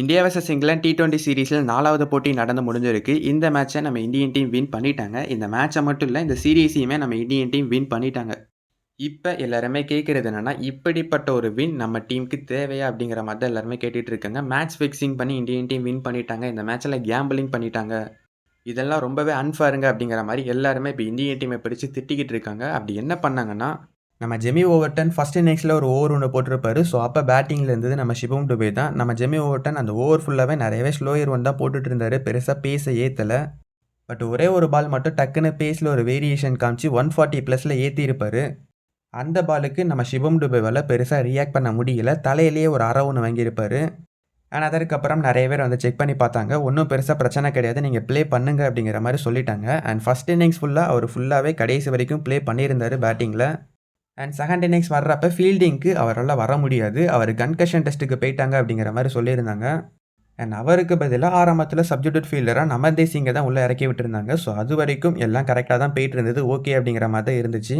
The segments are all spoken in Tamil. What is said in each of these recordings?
India versus England T twenty சீரீஸில் நாலாவது போட்டி நடந்து முடிஞ்சிருக்கு. இந்த மேட்ச்சை நம்ம இந்தியன் டீம் வின் பண்ணிட்டாங்க. இந்த மேட்ச்சை மட்டும் இல்லை இந்த சீரீஸையுமே நம்ம இந்தியன் டீம் வின் பண்ணிட்டாங்க. இப்போ எல்லாருமே கேட்குறது என்னென்னா இப்படிப்பட்ட ஒரு வின் நம்ம டீமுக்கு தேவையா அப்படிங்கிற மாதிரி தான் எல்லாருமே கேட்டுட்டு இருக்காங்க. மேட்ச் ஃபிக்ஸிங் பண்ணி இந்தியன் டீம் வின் பண்ணிட்டாங்க. இந்த மேட்ச்சில் கேம்பிளிங் பண்ணிட்டாங்க. இதெல்லாம் ரொம்பவே அன்ஃபேருங்க அப்படிங்கிற மாதிரி எல்லாருமே இப்போ இந்தியன் டீமை பிடிச்சி திட்டிக்கிட்டு இருக்காங்க. அப்படி என்ன பண்ணாங்கன்னா நம்ம ஜெமி ஓவர்டன் ஃபர்ஸ்ட் இன்னிங்ஸில் ஒரு ஓவர் ஒன்று போட்டிருப்பாரு. ஸோ அப்போ பேட்டிங்கில் இருந்தது நம்ம சிவம் டுபே தான். நம்ம ஜெமி ஓவர்டன் அந்த ஓவர் ஃபுல்லாகவே நிறையவே ஸ்லோயர் ஒன் தான் போட்டுட்டு இருந்தார் பெருசாக பேச ஏற்றலை பட் ஒரே ஒரு பால் மட்டும் டக்குன்னு பேஸில் ஒரு வேரியேஷன் காமிச்சு ஒன் ஃபார்ட்டி ப்ளஸில் ஏற்றிருப்பார் அந்த பாலுக்கு நம்ம சிவம் டுபேவால் பெருசாக ரியாக்ட் பண்ண முடியல. தலையிலேயே ஒரு அற ஒன்று வாங்கியிருப்பார். ஆனால் அதற்கப்புறம் நிறைய பேர் வந்து செக் பண்ணி பார்த்தாங்க. ஒன்றும் பெருசாக பிரச்சனை கிடையாது. நீங்கள் ப்ளே பண்ணுங்க அப்படிங்கிற மாதிரி சொல்லிட்டாங்க. அண்ட் ஃபஸ்ட் இன்னிங்ஸ் ஃபுல்லாக அவர் ஃபுல்லாகவே கடைசி வரைக்கும் ப்ளே பண்ணியிருந்தார் பேட்டிங்கில் அண்ட் செகண்ட் இன்னிங்ஸ் வர்றப்ப ஃபீல்டிங்க்கு அவரால் வர முடியாது. அவர் கன்கஷன் டெஸ்ட்டுக்கு போயிட்டாங்க அப்படிங்கிற மாதிரி சொல்லியிருந்தாங்க. அண்ட் அவருக்கு பதிலாக ஆரம்பத்தில் சப்ஜெக்ட் ஃபீல்டராக நமந்தே சிங்கை தான் உள்ளே இறக்கி விட்டுருந்தாங்க. ஸோ அது வரைக்கும் எல்லாம் கரெக்டாக தான் போயிட்டு இருந்தது ஓகே அப்படிங்கிற மாதிரி தான் இருந்துச்சு.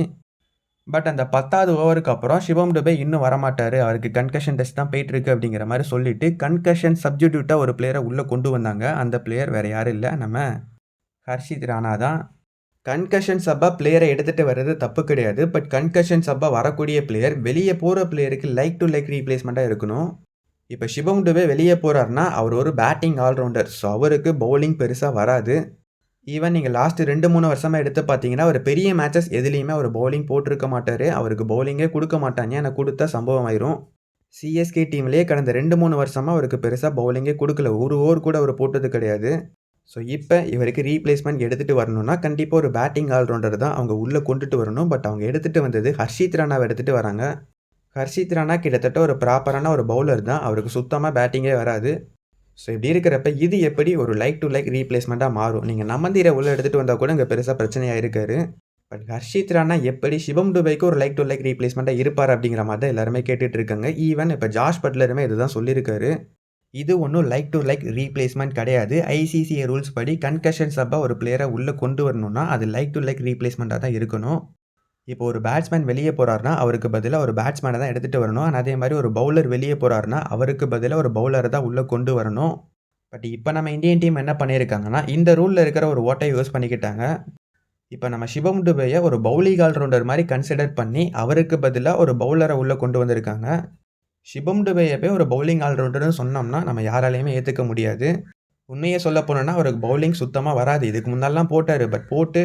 பட் அந்த பத்தாவது ஓவருக்கு அப்புறம் சிவம் டுபே இன்னும் வரமாட்டார். அவருக்கு கன்கஷன் டெஸ்ட் தான் போயிட்டுருக்கு அப்படிங்கிற மாதிரி சொல்லிட்டு கன்கஷன் சப்ஜெக்டாக ஒரு பிளேயரை உள்ளே கொண்டு வந்தாங்க. அந்த பிளேயர் வேறு யாரும் இல்லை. நம்ம ஹர்ஷித் ராணா தான். கன்கஷன் சப்பாக பிளேயரை எடுத்துகிட்டு வர்றது தப்பு கிடையாது. பட் கன்கஷன் சப்பாக வரக்கூடிய பிளேயர் வெளியே போகிற பிளேயருக்கு லைக் டு லைக் ரீப்ளேஸ்மெண்ட்டாக இருக்கணும். இப்போ சிவம் டுபே வெளியே போகிறாருன்னா அவர் ஒரு பேட்டிங் ஆல்ரவுண்டர் ஸோ அவருக்கு பவுலிங் பெருசாக வராது. ஈவன் நீங்கள் லாஸ்ட்டு ரெண்டு மூணு வருஷமாக எடுத்து பார்த்தீங்கன்னா அவர் பெரிய மேட்சஸ் எதுலேயுமே அவர் பவுலிங் போட்டிருக்க மாட்டார். அவருக்கு பவுலிங்கே கொடுக்க மாட்டாங்க. ஏன்னா கொடுத்தா சம்பவம் ஆயிரும். சிஎஸ்கே டீம்லேயே கடந்த ரெண்டு மூணு வருஷமாக அவருக்கு பெருசாக பவுலிங்கே கொடுக்கல. ஒரு ஓவர் கூட அவர் போட்டது கிடையாது. ஸோ இப்போ இவருக்கு ரீப்ளேஸ்மெண்ட் எடுத்துகிட்டு வரணும்னா கண்டிப்பாக ஒரு பேட்டிங் ஆல்ரவுண்டர் தான் அவங்க உள்ளே கொண்டுட்டு வரணும். பட் அவங்க எடுத்துகிட்டு வந்தது ஹர்ஷித் ராணாவை எடுத்துகிட்டு வராங்க. ஹர்ஷித் ராணா கிட்டத்தட்ட ஒரு ப்ராப்பரான ஒரு பவுலர் தான். அவருக்கு சுத்தமாக பேட்டிங்கே வராது. ஸோ இப்படி இருக்கிறப்ப இது எப்படி ஒரு லைக் டு லைக் ரீப்ளேஸ்மெண்ட்டாக மாறும்? நீங்கள் நமந்தீரை உள்ளே எடுத்துகிட்டு வந்தால் கூட இங்கே பெருசாக பிரச்சனையாக இருக்காரு பட் ஹர்ஷித் ராணா எப்படி சிவம் டுபைக்கு ஒரு லைக் டு லைக் ரீப்ளேஸ்மெண்ட்டாக இருப்பார் அப்படிங்கிற மாதிரி தான் எல்லாருமே கேட்டுட்டு இருக்காங்க. ஈவன் இப்போ ஜாஷ் பட்லருமே இதுதான் சொல்லியிருக்காரு. இது ஒன்றும் லைக் டு லைக் ரீப்ளேஸ்மெண்ட் கிடையாது. ஐசிசிஐ ரூல்ஸ் படி கன்கஷன் சப்பாக ஒரு பிளேயரை உள்ளே கொண்டு வரணும்னா அது லைக் டு லைக் ரீப்ளேஸ்மெண்ட்டாக தான் இருக்கணும். இப்போ ஒரு பேட்ஸ்மேன் வெளியே போகிறாருனா அவருக்கு பதிலாக ஒரு பேட்ஸ்மேனை தான் எடுத்துகிட்டு வரணும். ஆனால் அதே மாதிரி ஒரு பவுலர் வெளியே போகிறாருனா அவருக்கு பதிலாக ஒரு பவுலரை தான் உள்ளே கொண்டு வரணும். பட் இப்போ நம்ம இந்தியன் டீம் என்ன பண்ணியிருக்காங்கன்னா இந்த ரூலில் இருக்கிற ஒரு ஓட்டை யூஸ் பண்ணிக்கிட்டாங்க. இப்போ நம்ம சிவம் டுபேயை ஒரு பவுலிங் ஆல்ரவுண்டர் மாதிரி கன்சிடர் பண்ணி அவருக்கு பதிலாக ஒரு பவுலரை உள்ளே கொண்டு வந்திருக்காங்க. ஷிபம் டுபேயை போய் ஒரு பவுலிங் ஆல்ரவுண்டர்னு சொன்னோம்னா நம்ம யாராலையுமே ஏற்றுக்க முடியாது. உண்மையை சொல்ல போனோன்னா அவருக்கு பவுலிங் சுத்தமாக வராது. இதுக்கு முன்னாலாம் போட்டார். பட் போட்டு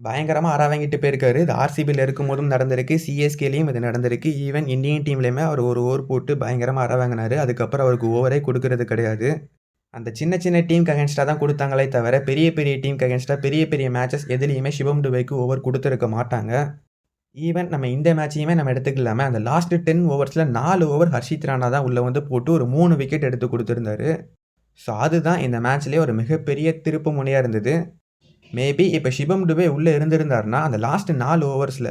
பயங்கரமாக அற வாங்கிட்டு போயிருக்காரு. இது ஆர்சிபியில் இருக்கும்போதும் நடந்திருக்கு. சிஎஸ்கேலேயும் இது நடந்திருக்கு. ஈவன் இந்தியன் டீம்லேயுமே அவர் ஒரு ஓவர் போட்டு பயங்கரமாக அற வாங்கினார் அதுக்கப்புறம் அவருக்கு ஓவரே கொடுக்கறது கிடையாது. அந்த சின்ன சின்ன டீம் அகேன்ஸ்டாக தான் கொடுத்தாங்களே தவிர பெரிய பெரிய டீம் அகேன்ஸ்டாக பெரிய பெரிய மேட்சஸ் எதுலேயுமே சிவம் டுபைக்கு ஓவர் கொடுத்துருக்க மாட்டாங்க. ஈவன் நம்ம இந்த மேட்சையுமே நம்ம எடுத்துக்கலாமே. அந்த லாஸ்ட் டென் ஓவர்ஸில் நாலு ஓவர் ஹர்ஷித் ராணா தான் உள்ளே வந்து போட்டு ஒரு மூணு விக்கெட் எடுத்து கொடுத்துருந்தாரு. ஸோ அதுதான் இந்த மேட்ச்லேயே ஒரு மிகப்பெரிய திருப்பு முனையாக இருந்தது. மேபி இப்போ சிவம் டுபே உள்ளே இருந்திருந்தாருன்னா அந்த லாஸ்ட் நாலு ஓவர்ஸில்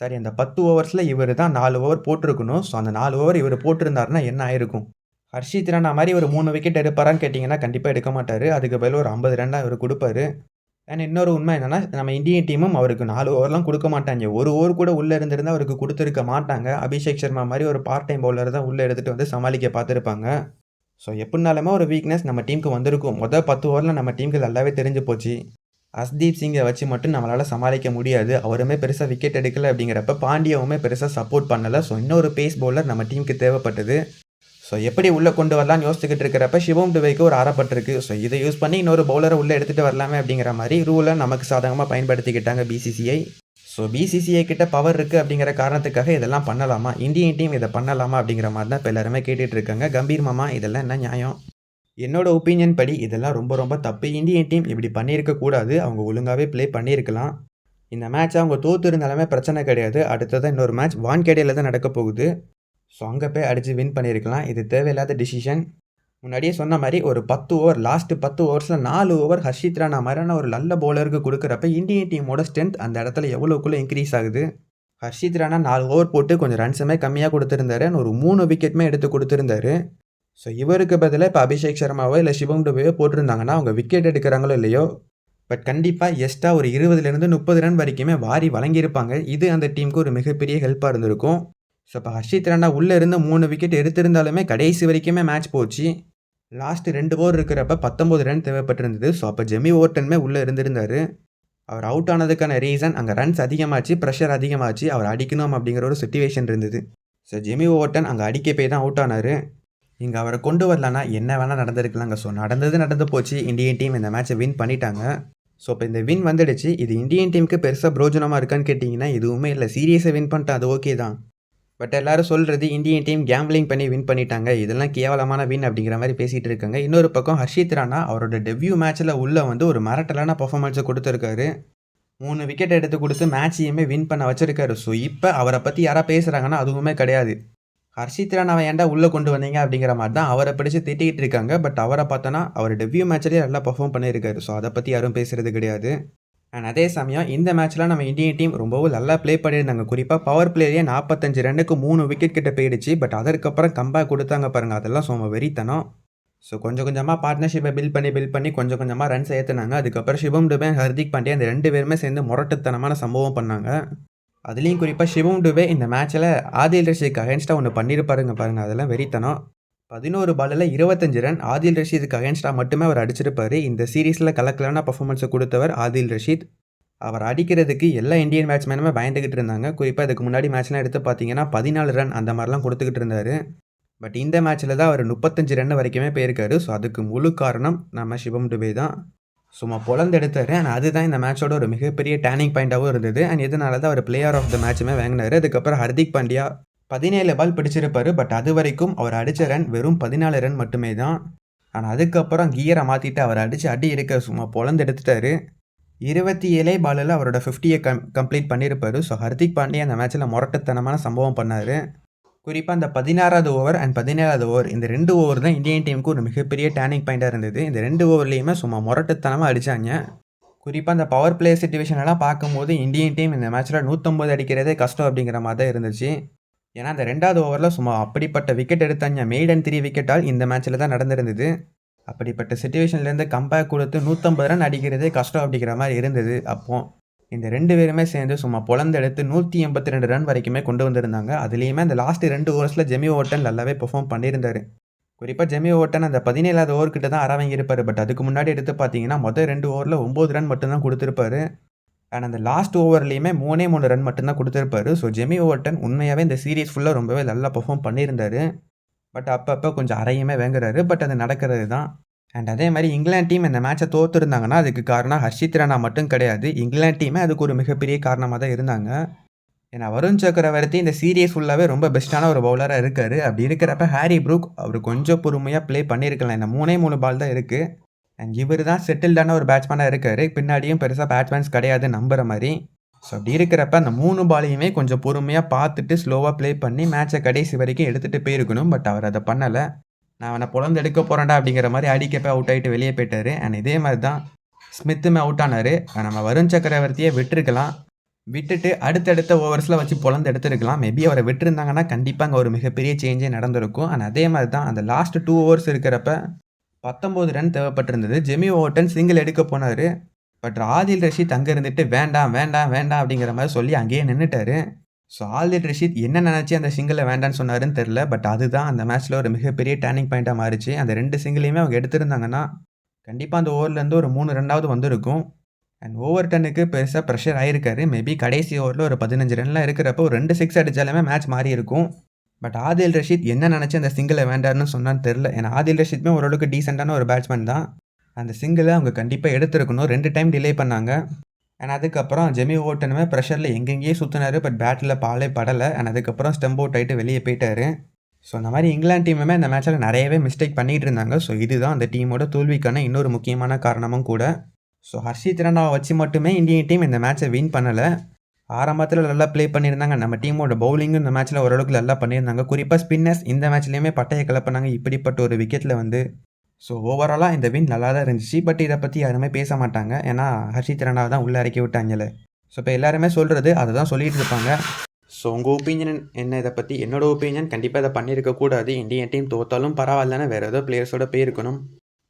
சரி அந்த பத்து ஓவர்ஸில் இவர் தான் நாலு ஓவர் போட்டிருக்கணும். ஸோ அந்த நாலு ஓவர் இவர் போட்டிருந்தாருன்னா என்ன ஆயிருக்கும்? ஹர்ஷித் ராணா மாதிரி ஒரு மூணு விக்கெட் எடுப்பாரான்னு கேட்டிங்கன்னா கண்டிப்பாக எடுக்க மாட்டார். அதுக்கு பதில் ஒரு ஐம்பது ரன்னாக இவர் கொடுப்பாரு. அண்ட் இன்னொரு உண்மை என்னென்னா நம்ம இந்தியன் டீமும் அவருக்கு நாலு ஓவர்லாம் கொடுக்க மாட்டாங்க. ஒரு ஓவர் கூட உள்ளே இருந்திருந்தால் அவருக்கு கொடுத்துருக்க மாட்டாங்க. அபிஷேக் சர்மா மாதிரி ஒரு பார்ட் டைம் பவுலர் தான் உள்ளே எடுத்துகிட்டு வந்து சமாளிக்க பார்த்துருப்பாங்க. ஸோ எப்படினாலுமே ஒரு வீக்னஸ் நம்ம டீமுக்கு வந்திருக்கும். மொதல் பத்து ஓவரில் நம்ம டீமுக்கு நல்லாவே தெரிஞ்சு போச்சு. அஸ்தீப் சிங்கை வச்சு மட்டும் நம்மளால் சமாளிக்க முடியாது. அவருமே பெருசாக விக்கெட் எடுக்கலை அப்படிங்கிறப்ப பாண்டியாவுமே பெருசாக சப்போர்ட் பண்ணலை. ஸோ இன்னொரு பேஸ் பவுலர் நம்ம டீமுக்கு தேவைப்பட்டது. ஸோ எப்படி உள்ளே கொண்டு வரலாம்னு யோசிச்சுக்கிட்டு இருக்கிறப்ப சிவம் டுவைக்கு ஒரு அறப்பட்டிருக்கு. ஸோ இதை யூஸ் பண்ணி இன்னொரு பவுலரை உள்ளே எடுத்துகிட்டு வரலாமே அப்படிங்கிற மாதிரி ரூலை நமக்கு சாதகமாக பயன்படுத்திக்கிட்டாங்க பிசிசிஐ ஸோ பிசிசிஐ கிட்ட பவர் இருக்குது அப்படிங்கிற காரணத்துக்காக இதெல்லாம் பண்ணலாமா? இந்தியன் டீம் இதை பண்ணலாமா அப்படிங்கிற மாதிரி தான் இப்போ எல்லாருமே கேட்டுட்டு இருக்காங்க. கம்பீர் மாமா இதெல்லாம் என்ன நியாயம்? என்னோட ஒப்பீனியன் படி இதெல்லாம் ரொம்ப ரொம்ப தப்பு. இந்தியன் டீம் இப்படி பண்ணியிருக்க கூடாது. அவங்க ஒழுங்காகவே ப்ளே பண்ணியிருக்கலாம். இந்த மேட்ச் அவங்க தோத்து இருந்தாலுமே பிரச்சனை கிடையாது. அடுத்ததான் இன்னொரு மேட்ச் வான்கேடையில் தான் நடக்க போகுது. ஸோ அங்கே போய் அடித்து வின் பண்ணியிருக்கலாம் இது தேவையில்லாத டிசிஷன் முன்னாடியே சொன்ன மாதிரி ஒரு பத்து ஓவர் லாஸ்ட்டு பத்து ஓவர்ஸில் நாலு ஓவர் ஹர்ஷித் ராணா மாதிரியான ஒரு நல்ல பவுலருக்கு கொடுக்குறப்ப இந்தியன் டீமோட ஸ்ட்ரென்த் அந்த இடத்துல எவ்வளோக்குள்ளே இன்க்ரீஸ் ஆகுது? ஹர்ஷித் ராணா நாலு ஓவர் போட்டு கொஞ்சம் ரன்ஸுமே கம்மியாக கொடுத்துருந்தாரு ஒரு மூணு விக்கெட்டுமே எடுத்து கொடுத்துருந்தாரு. ஸோ இவருக்கு பதிலாக இப்போ அபிஷேக் சர்மாவோ இல்லை சிவம் டுபேவோ போட்டிருந்தாங்கன்னா அவங்க விக்கெட் எடுக்கிறாங்களோ இல்லையோ? பட் கண்டிப்பாக எஸ்ட்டாக ஒரு இருபதுலேருந்து முப்பது ரன் வரைக்குமே வாரி வழங்கியிருப்பாங்க. இது அந்த டீமுக்கு ஒரு மிகப்பெரிய ஹெல்ப்பாக இருந்திருக்கும். ஸோ இப்போ ஹர்ஷித் ராண்டா உள்ளே இருந்து மூணு விக்கெட் எடுத்திருந்தாலுமே கடைசி வரைக்குமே மேட்ச் போச்சு லாஸ்ட்டு ரெண்டு ஓவர் இருக்கிறப்ப 19 ரன் தேவைப்பட்டிருந்தது. ஸோ, அப்போ ஜெமி ஓர்டனுமே உள்ளே இருந்திருந்தார் அவர் அவுட் ஆனதுக்கான ரீசன் அங்கே ரன்ஸ் அதிகமாச்சு, ப்ரெஷர் அதிகமாச்சு. அவர் அடிக்கணும் அப்படிங்கிற ஒரு சுச்சுவேஷன் இருந்தது. ஸோ, ஜெமி ஓர்டன் அங்கே அடிக்க போய் தான் அவுட் ஆனார் இங்கே அவரை கொண்டு வரலன்னா என்ன வேணால் நடந்திருக்கலாங்க. ஸோ, நடந்தது நடந்து போச்சு. இந்தியன் டீம் இந்த மேட்ச்சை வின் பண்ணிட்டாங்க. ஸோ, இப்போ இந்த வின் வந்துடுச்சு. இது இந்தியன் டீமுக்கு பெருசாக பிரோஜனமாக இருக்கான்னு கேட்டிங்கன்னா எதுவுமே இல்லை சீரியஸை வின் பண்ணிட்டேன் அது ஓகே தான். பட் எல்லாரும் சொல்றது இந்தியன் டீம் கேம்பிளிங் பண்ணி வின் பண்ணிட்டாங்க. இதெல்லாம் கேவலமான வின் அப்படிங்கிற மாதிரி பேசிகிட்டு இருக்காங்க. இன்னொரு பக்கம் ஹர்ஷித் ராணா அவரோட டெபியூ மேட்ச்சில் உள்ளே வந்து ஒரு மிரட்டலான பர்ஃபார்மன்ஸை கொடுத்துருக்காரு மூணு விக்கெட் எடுத்து கொடுத்து மேட்சையுமே வின் பண்ண வச்சுருக்காரு ஸோ, இப்போ அவரை பற்றி யாராக பேசுகிறாங்கன்னா அதுவுமே கிடையாது. ஹர்ஷித் ராணாவை ஏன்டா உள்ளே கொண்டு வந்தீங்க அப்படிங்கிற மாதிரி தான் அவரை பிடிச்சி திட்டிகிட்டு இருக்காங்க. பட் அவரை பார்த்தோன்னா அவர் டெபியூ மேட்ச்லேயே நல்லா பர்ஃபார்ம் பண்ணியிருக்காரு. ஸோ, அதை பற்றி யாரும் பேசுகிறது கிடையாது. அண்ட் அதே சமயம் இந்த மேட்ச்சில் நம்ம இந்தியன் டீம் ரொம்பவும் நல்லா ப்ளே பண்ணியிருந்தாங்க. குறிப்பாக பவர் பிளேலயே 45 ரன்னுக்கு மூணு விக்கெட் கிட்ட போயிடுச்சு. பட் அதற்கப்புறம் கம்பேக் கொடுத்தாங்க பாருங்க. அதெல்லாம் சும்மா வெறித்தனம். ஸோ, கொஞ்சம் கொஞ்சமாக பார்ட்னர்ஷிப்பை பில்ட் பண்ணி பில்ட் பண்ணி கொஞ்சம் கொஞ்சமாக ரன் சேர்த்துனாங்க அதுக்கப்புறம் சிவம் டுபே, ஹர்திக் பாண்டியா அந்த ரெண்டு பேருமே சேர்ந்து முரட்டுத்தனமான சம்பவம் பண்ணாங்க. அதுலேயும் குறிப்பாக சிவம் டுபே இந்த மேட்ச்சில் ஆதில் ரஷீதுக்கு அகேன்ஸ்டாக ஒன்று பண்ணியிருப்பாருங்க பாருங்கள் அதெல்லாம் வெறித்தனம். பதினோரு பாலில் இருபத்தஞ்சு ரன் ஆதில் ரஷீதுக்கு அகேன்ஸ்டாக மட்டுமே அவர் அடிச்சிருப்பாரு. இந்த சீரீஸில் கலக்கலான பர்ஃபார்மன்ஸை கொடுத்தவர் ஆதில் ரஷீத். அவர் அடிக்கிறதுக்கு எல்லா இந்தியன் பேட்ஸ்மேனுமே பயந்துக்கிட்டு இருந்தாங்க. குறிப்பாக இதுக்கு முன்னாடி மேட்ச்லாம் எடுத்து பார்த்தீங்கன்னா, 14 ரன் அந்த மாதிரிலாம் கொடுத்துக்கிட்டு இருந்தாரு. பட் இந்த மேட்ச்சில் தான் அவர் 35 ரன் வரைக்குமே போயிருக்காரு. ஸோ, அதுக்கு முழு காரணம் நம்ம சிவம் டுபே தான். சும்மா பொளந்து எடுத்தாரு. அண்ட் அதுதான் இந்த மேட்சோட ஒரு மிகப்பெரிய டேர்னிங் பாயிண்ட்டாகவும் இருந்தது. அண்ட் இதனால தான் அவர் பிளேயர் ஆஃப் த மேட்சுமே வாங்கினார் அதுக்கப்புறம் ஹர்திக் பாண்டியா 17 பால் பிடிச்சிருப்பாரு. பட் அது வரைக்கும் அவர் அடித்த ரன் வெறும் 14 ரன் மட்டுமே தான். ஆனால் அதுக்கப்புறம் கியரை மாற்றிட்டு அவர் அடித்து அடி எடுக்க சும்மா பொழந்து எடுத்துட்டாரு. 27 பால்ல அவரோட 50ய கம் கம்ப்ளீட் பண்ணியிருப்பார் ஸோ, ஹர்திக் பாண்டியா அந்த மேட்ச்சில் முரட்டுத்தனமான சம்பவம் பண்ணார் குறிப்பாக அந்த 16வது ஓவர் அண்ட் 17வது ஓவர் இந்த ரெண்டு ஓவர் தான் இந்தியன் டீமுக்கு ஒரு மிகப்பெரிய டேர்னிங் பாயிண்ட்டாக இருந்தது. இந்த ரெண்டு ஓவர்லேயுமே சும்மா முரட்டுத்தனமாக அடித்தாங்க குறிப்பாக அந்த பவர் பிளே சிச்சுவேஷன்லாம் பார்க்கும்போது இந்தியன் டீம் இந்த மேட்ச்சில் நூற்றம்பது அடிக்கிறதே கஷ்டம் அப்படிங்கிற மாதிரி தான் இருந்துச்சு. ஏன்னா அந்த ரெண்டாவது ஓவரில் சும்மா அப்படிப்பட்ட விக்கெட் எடுத்தாங்க. மெய்டன் த்ரீ விக்கெட்டால் இந்த மேட்ச்சில் தான் நடந்திருந்தது. அப்படிப்பட்ட சுச்சுவேஷன்லேருந்து கம்பேக் கொடுத்து நூற்றம்பது ரன் அடிக்கிறதே கஷ்டம் அப்படிங்கிற மாதிரி இருந்தது அப்போ. இந்த ரெண்டு பேருமே சேர்ந்து சும்மா பொளந்து எடுத்து 182 ரன் வரைக்குமே கொண்டு வந்திருந்தாங்க. அதுலேயுமே அந்த லாஸ்ட் ரெண்டு ஓவர்ஸில் ஜெமி ஓட்டன் நல்லாவே பெர்ஃபார்ம் பண்ணியிருந்தார் குறிப்பாக ஜெமி ஓட்டன் அந்த 17வது ஓவர்கிட்ட தான் அறவங்கியிருப்பார் பட் அதுக்கு முன்னாடி எடுத்து பார்த்தீங்கன்னா, மொதல் ரெண்டு ஓவரில் ஒம்பது ரன் மட்டும்தான் கொடுத்துருப்பாரு அண்ட் அந்த லாஸ்ட் ஓவர்லேயுமே மூணே மூணு ரன் மட்டும்தான் கொடுத்துருப்பாரு ஸோ, ஜெமி ஓவர்டன் உண்மையாகவே இந்த சீரீஸ் ஃபுல்லாக ரொம்பவே நல்லா பர்ஃபார்ம் பண்ணியிருந்தாரு. பட் அப்பப்போ கொஞ்சம் அரையுமே வேங்குறாரு பட் அது நடக்கிறது தான். அண்ட் அதே மாதிரி இங்கிலாந்து டீம் இந்த மேட்ச்சை தோத்துருந்தாங்கன்னா, அதுக்கு காரணம் ஹர்ஷித் ராணா மட்டும் கிடையாது. இங்கிலாந்து டீமே அதுக்கு ஒரு மிகப்பெரிய காரணமாக தான் இருந்தாங்க. ஏன்னா வருண் சக்கரவர்த்தி இந்த சீரியஸ் ஃபுல்லாகவே ரொம்ப பெஸ்ட்டான ஒரு பவுலராக இருக்கார் அப்படி இருக்கிறப்ப ஹாரி ப்ரூக் அவர் கொஞ்சம் பொறுமையாக ப்ளே பண்ணியிருக்கலாம். இந்த 3ஏ 3 பால் தான் இருக்குது அண்ட் இவர் தான் செட்டில்டான ஒரு பேட்ஸ்மேனாக இருக்கார் பின்னாடியும் பெருசாக பேட்ஸ்மேன்ஸ் கிடையாது நம்புற மாதிரி ஸோ, அப்படி இருக்கிறப்ப அந்த மூணு பாலையுமே கொஞ்சம் பொறுமையாக பார்த்துட்டு ஸ்லோவாக ப்ளே பண்ணி மேட்சை கடைசி வரைக்கும் எடுத்துகிட்டு போயிருக்கணும். பட் அவர் அதை பண்ணலை நான் அவனை புலந்து எடுக்க போகிறேன்டா அப்படிங்கிற மாதிரி அடிக்கப்போ அவுட் ஆகிட்டு வெளியே போயிட்டாரு. அண்ட் இதே மாதிரி தான் ஸ்மித்துமே அவுட் ஆனார் நம்ம வருண் சக்கரவர்த்தியை விட்டுருக்கலாம். விட்டுட்டு அடுத்தடுத்த ஓவர்ஸில் வச்சு பொளந்து எடுத்திருக்கலாம். மேபி அவரை விட்டுருந்தாங்கன்னா கண்டிப்பாக அங்கே ஒரு மிகப்பெரிய சேஞ்சே நடந்திருக்கும். அண்ட் அதே மாதிரி தான் அந்த லாஸ்ட் டூ ஓவர்ஸ் இருக்கிறப்ப 19 ரன் தேவைப்பட்டிருந்தது. ஜெமி ஓட்டன் சிங்கிள் எடுக்க போனார். பட் ஆதில் ரஷீத் அங்கே இருந்துட்டு வேண்டாம், வேண்டாம், வேண்டாம் அப்படிங்கிற மாதிரி சொல்லி அங்கேயே நின்றுட்டார் ஸோ, ஆதில் ரஷீத் என்ன நினச்சி அந்த சிங்கிளை வேண்டான்னு சொன்னாருன்னு தெரில பட் அதுதான் அந்த மேட்ச்சில் ஒரு மிகப்பெரிய டேர்னிங் பாயிண்ட்டாக மாறிச்சு. அந்த ரெண்டு சிங்கிளையுமே அவங்க எடுத்திருந்தாங்கன்னா, கண்டிப்பாக அந்த ஓவர்லேருந்து ஒரு மூணு ரெண்டாவது வந்திருக்கும். அண்ட் ஓவர் ஓவர்டனுக்கு பெருசாக ப்ரெஷர் ஆகிருக்காரு மேபி கடைசி ஓவரில் ஒரு 15 ரன்லாம் இருக்கிறப்போ ஒரு ரெண்டு சிக்ஸ் அடித்தாலுமே மேட்ச் மாறி இருக்கும் பட் ஆதில் ரஷீத் என்ன நினச்சி அந்த சிங்கிளை வேண்டான்னு சொன்னான்னு தெரில ஏன்னா ஆதில் ரஷீத்மே ஓரளவுக்கு டீசெண்டான ஒரு பேட்ஸ்மேன் தான். அந்த சிங்கிளை அவங்க கண்டிப்பாக எடுத்திருக்கணும். ரெண்டு டைம் டிலே பண்ணாங்க. அண்ட் அதுக்கப்புறம் ஜெமி ஓட்டனுமே ப்ரெஷரில் எங்கெங்கேயே சுத்துனாரு. பட் பேட்டில் பாலே படலை அண்ட் அதுக்கப்புறம் ஸ்டெம்ப் அவுட் ஆகிட்டு வெளியே போயிட்டாரு. ஸோ, அந்த மாதிரி இங்கிலாந்து டீமுமே அந்த மேட்ச்சில் நிறையவே மிஸ்டேக் பண்ணிகிட்டு இருந்தாங்க. ஸோ, இதுதான் அந்த டீமோட தோல்விக்கான இன்னொரு முக்கியமான காரணமும் கூட. ஸோ, ஹர்ஷித் ரெண்டாவை வச்சு மட்டுமே இந்தியன் டீம் இந்த மேட்ச்சை வின் பண்ணலை ஆரம்பத்தில் நல்லா ப்ளே பண்ணியிருந்தாங்க. நம்ம டீமோட பவுலிங்கும் இந்த மேட்ச்சில் ஓரளவுக்கு நல்லா பண்ணியிருந்தாங்க. குறிப்பாக ஸ்பின்னர்ஸ் இந்த மேட்ச்லேயுமே பட்டைய கிளப்பினாங்க இப்படிப்பட்ட ஒரு விக்கெட்டில் வந்து. ஸோ, ஓவராலாக இந்த வின் நல்லா தான் இருந்துச்சு. பட் இதை பற்றி யாருமே பேச மாட்டாங்க. ஏன்னா ஹர்ஷித் ராணாவ தான் உள்ளே இறக்கி விட்டாங்களே. ஸோ, இப்போ எல்லாருமே சொல்கிறது அதை தான் சொல்லிகிட்டு இருப்பாங்க. ஸோ, உங்கள் ஒப்பீனியன் என்ன இதை பற்றி என்னோடய ஒப்பீனியன் கண்டிப்பாக இதை பண்ணியிருக்கக்கூடாது இந்தியன் டீம் தோத்தாலும் பரவாயில்லன்னு வேறு ஏதோ பிளேயர்ஸோட போயிருக்கணும்.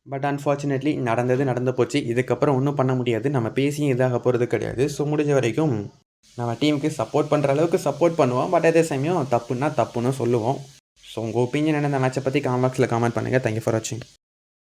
பட் அன்ஃபார்ச்சுனேட்லி நடந்தது நடந்து போச்சு. இதுக்கப்புறம் ஒன்றும் பண்ண முடியாது. நம்ம பேசியும் இதாக போகிறது கிடையாது. ஸோ, முடிஞ்ச வரைக்கும் நம்ம டீமுக்கு சப்போர்ட் பண்ணுற அளவுக்கு சப்போர்ட் பண்ணுவோம். பட் அதே சமயம் தப்புன்னா தப்புன்னு சொல்லுவோம். ஸோ, உங்கள் ஒப்பீனியன் என்ன இந்த மேட்சை பற்றி காமெண்ட் காமெண்ட் பண்ணுங்க. தேங்க் யூ ஃபார் வாட்சிங்.